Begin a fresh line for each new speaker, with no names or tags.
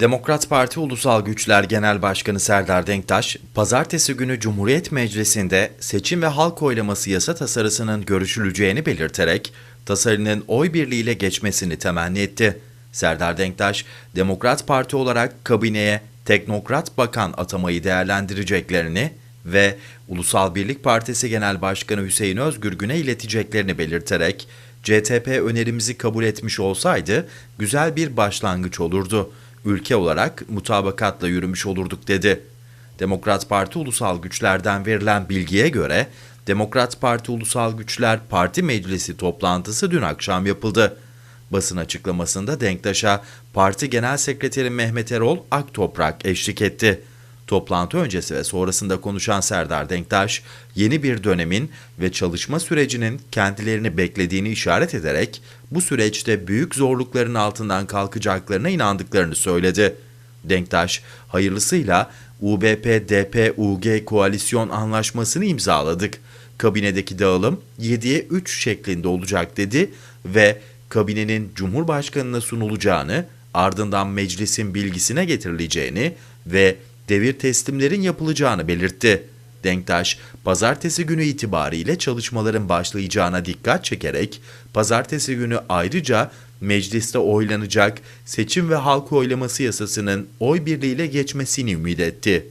Demokrat Parti Ulusal Güçler Genel Başkanı Serdar Denktaş, pazartesi günü Cumhuriyet Meclisi'nde seçim ve halk oylaması yasa tasarısının görüşüleceğini belirterek, tasarının oy birliğiyle geçmesini temenni etti. Serdar Denktaş, Demokrat Parti olarak kabineye teknokrat bakan atamayı değerlendireceklerini ve Ulusal Birlik Partisi Genel Başkanı Hüseyin Özgürgün'e ileteceklerini belirterek, CTP önerimizi kabul etmiş olsaydı güzel bir başlangıç olurdu. Ülke olarak mutabakatla yürümüş olurduk dedi. Demokrat Parti Ulusal Güçler'den verilen bilgiye göre Demokrat Parti Ulusal Güçler Parti Meclisi toplantısı dün akşam yapıldı. Basın açıklamasında Denktaş'a Parti Genel Sekreteri Mehmet Erol Aktoprak eşlik etti. Toplantı öncesi ve sonrasında konuşan Serdar Denktaş, yeni bir dönemin ve çalışma sürecinin kendilerini beklediğini işaret ederek bu süreçte büyük zorlukların altından kalkacaklarına inandıklarını söyledi. Denktaş, hayırlısıyla UBP-DP-UG koalisyon anlaşmasını imzaladık. Kabinedeki dağılım 7'ye 3 şeklinde olacak dedi ve kabinenin Cumhurbaşkanına sunulacağını, ardından meclisin bilgisine getirileceğini ve devir teslimlerin yapılacağını belirtti. Denktaş, pazartesi günü itibariyle çalışmaların başlayacağına dikkat çekerek, pazartesi günü ayrıca mecliste oylanacak seçim ve halk oylaması yasasının oy birliğiyle geçmesini ümit etti.